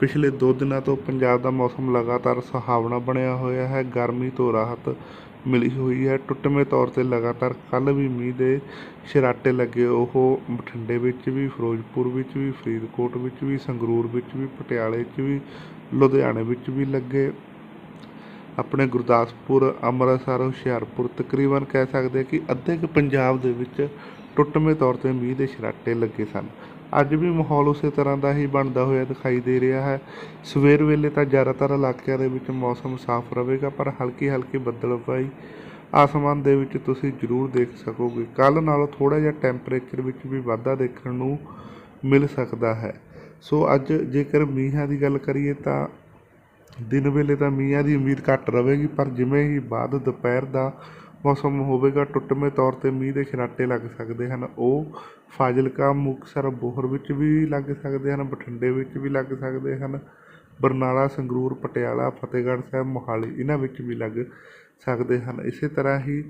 ਪਿਛਲੇ 2 ਦਿਨਾਂ ਤੋਂ ਪੰਜਾਬ ਦਾ ਮੌਸਮ ਲਗਾਤਾਰ ਸੁਹਾਵਣਾ ਬਣਿਆ ਹੋਇਆ ਹੈ। ਗਰਮੀ ਤੋਂ ਰਾਹਤ ਮਿਲੀ ਹੋਈ ਹੈ। ਟੁੱਟਵੇਂ ਤੌਰ ਤੇ ਲਗਾਤਾਰ ਕੱਲ ਵੀ ਮੀਂਹ ਦੇ ਸ਼ਰਾਟੇ ਲੱਗੇ। ਉਹ ਬਠਿੰਡੇ ਵਿੱਚ ਵੀ, ਫਿਰੋਜ਼ਪੁਰ ਵਿੱਚ ਵੀ, ਫਰੀਦਕੋਟ ਵਿੱਚ ਵੀ, ਸੰਗਰੂਰ ਵਿੱਚ ਵੀ, ਪਟਿਆਲੇ 'ਚ ਵੀ, ਲੁਧਿਆਣੇ ਵਿੱਚ ਵੀ ਲੱਗੇ। ਆਪਣੇ ਗੁਰਦਾਸਪੁਰ, ਅੰਮ੍ਰਿਤਸਰ, ਹੁਸ਼ਿਆਰਪੁਰ ਤਕਰੀਬਨ ਕਹਿ ਸਕਦੇ ਕਿ ਅੱਧੇ ਕੁ ਪੰਜਾਬ ਦੇ ਵਿੱਚ ਟੁੱਟਵੇਂ ਤੌਰ ਤੇ ਮੀਂਹ ਦੇ ਛਰਾਟੇ ਲੱਗੇ ਸਨ। ਅੱਜ ਵੀ ਮਾਹੌਲ ਉਸੇ ਤਰ੍ਹਾਂ ਦਾ ਹੀ ਬਣਦਾ ਹੋਇਆ ਦਿਖਾਈ ਦੇ ਰਿਹਾ ਹੈ। ਸਵੇਰ ਵੇਲੇ ਤਾਂ ਜ਼ਿਆਦਾਤਰ ਇਲਾਕਿਆਂ ਦੇ ਵਿੱਚ ਮੌਸਮ ਸਾਫ਼ ਰਹੇਗਾ, ਪਰ ਹਲਕੀ ਹਲਕੀ ਬੱਦਲਵਾਈ ਆਸਮਾਨ ਦੇ ਵਿੱਚ ਤੁਸੀਂ ਜ਼ਰੂਰ ਦੇਖ ਸਕੋਗੇ। ਕੱਲ ਨਾਲੋਂ ਥੋੜਾ ਜਿਹਾ ਟੈਂਪਰੇਚਰ ਵਿੱਚ ਵੀ ਵਾਧਾ ਦੇਖਣ ਨੂੰ ਮਿਲ ਸਕਦਾ ਹੈ। ਸੋ ਅੱਜ ਜੇਕਰ ਮੀਂਹਾਂ ਦੀ ਗੱਲ ਕਰੀਏ ਤਾਂ ਦਿਨ ਵੇਲੇ ਤਾਂ ਮੀਂਹਾਂ ਦੀ ਉਮੀਦ ਘੱਟ ਰਹੇਗੀ, ਪਰ ਜਿਵੇਂ ਹੀ ਬਾਅਦ ਦੁਪਹਿਰ ਦਾ ਮੌਸਮ ਹੋਵੇਗਾ, ਟੁੱਟਵੇਂ ਤੌਰ ਤੇ ਮੀਂਹ ਦੇ ਛਰਾਟੇ ਲੱਗ ਸਕਦੇ ਹਨ। ਉਹ ਫਾਜ਼ਿਲਕਾ, ਮੁਕਤਸਰ, ਬੋਹਰ ਵਿੱਚ ਵੀ ਲੱਗ ਸਕਦੇ ਹਨ, ਬਠਿੰਡੇ ਵਿੱਚ ਵੀ ਲੱਗ ਸਕਦੇ ਹਨ, ਬਰਨਾਲਾ, ਸੰਗਰੂਰ, ਪਟਿਆਲਾ, ਫਤਿਹਗੜ੍ਹ ਸਾਹਿਬ, ਮੋਹਾਲੀ, ਇਹਨਾਂ ਵਿੱਚ ਵੀ ਲੱਗ ਸਕਦੇ ਹਨ। ਇਸੇ ਤਰ੍ਹਾਂ ਹੀ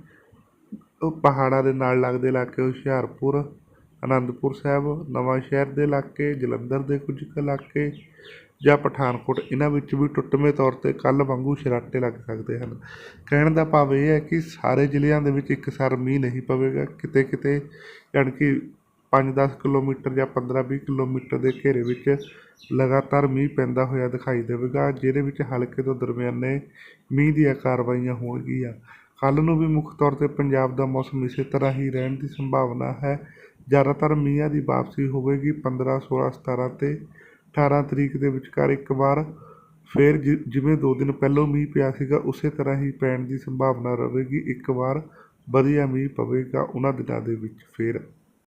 ਪਹਾੜਾਂ ਦੇ ਨਾਲ ਲੱਗਦੇ ਇਲਾਕੇ ਹੁਸ਼ਿਆਰਪੁਰ, ਅਨੰਦਪੁਰ ਸਾਹਿਬ ਨਵਾਂ ਸ਼ਹਿਰ ਦੇ ਇਲਾਕੇ, ਜਲੰਧਰ ਦੇ ਕੁਝ ਕੁ ਇਲਾਕੇ ਜਾਂ ਪਠਾਨਕੋਟ, ਇਹਨਾਂ ਵਿੱਚ ਵੀ ਟੁੱਟਵੇਂ ਤੌਰ ਤੇ ਕੱਲ ਵਾਂਗੂ ਸ਼ਰਾਟੇ ਲੱਗ ਸਕਦੇ ਹਨ। ਕਹਿਣ ਦਾ ਭਾਵ ਇਹ ਹੈ ਕਿ ਸਾਰੇ ਜ਼ਿਲ੍ਹਿਆਂ ਦੇ ਵਿੱਚ ਇੱਕਸਾਰ ਮੀਂਹ ਨਹੀਂ ਪਵੇਗਾ। ਕਿਤੇ ਕਿਤੇ ਯਾਨੀ ਕਿ 5-10 ਕਿਲੋਮੀਟਰ ਜਾਂ 15-20 ਕਿਲੋਮੀਟਰ ਦੇ ਘੇਰੇ ਵਿੱਚ ਲਗਾਤਾਰ ਮੀਂਹ ਪੈਂਦਾ ਹੋਇਆ ਦਿਖਾਈ ਦੇਵੇਗਾ, ਜਿਹਦੇ ਵਿੱਚ ਹਲਕੇ ਤੋਂ ਦਰਮਿਆਨੇ ਮੀਂਹ ਦੀਆਂ ਕਾਰਵਾਈਆਂ ਹੋਣਗੀਆਂ। ਕੱਲ੍ਹ ਨੂੰ ਵੀ ਮੁੱਖ ਤੌਰ ਤੇ ਪੰਜਾਬ ਦਾ ਮੌਸਮ ਇਸੇ ਤਰ੍ਹਾਂ ਹੀ ਰਹਿਣ ਦੀ ਸੰਭਾਵਨਾ ਹੈ। ਜ਼ਿਆਦਾਤਰ ਮੀਂਹਾਂ ਦੀ ਵਾਪਸੀ ਹੋਵੇਗੀ 15 16 17 ਤੇ 18 ਤਰੀਕ ਦੇ ਵਿਚਕਾਰ ਇੱਕ ਵਾਰ ਫਿਰ ਜਿ- ਜਿਵੇਂ ਦੋ ਦਿਨ ਪਹਿਲਾਂ ਮੀਂਹ ਪਿਆ ਸੀਗਾ, ਉਸੇ ਤਰ੍ਹਾਂ ਹੀ ਪੈਣ ਦੀ ਸੰਭਾਵਨਾ ਰਹੇਗੀ। ਇੱਕ ਵਾਰ ਵਧੀਆ ਮੀਂਹ ਪਵੇਗਾ, ਉਹਨਾਂ ਦਿਨਾਂ ਦੇ ਵਿੱਚ ਫਿਰ।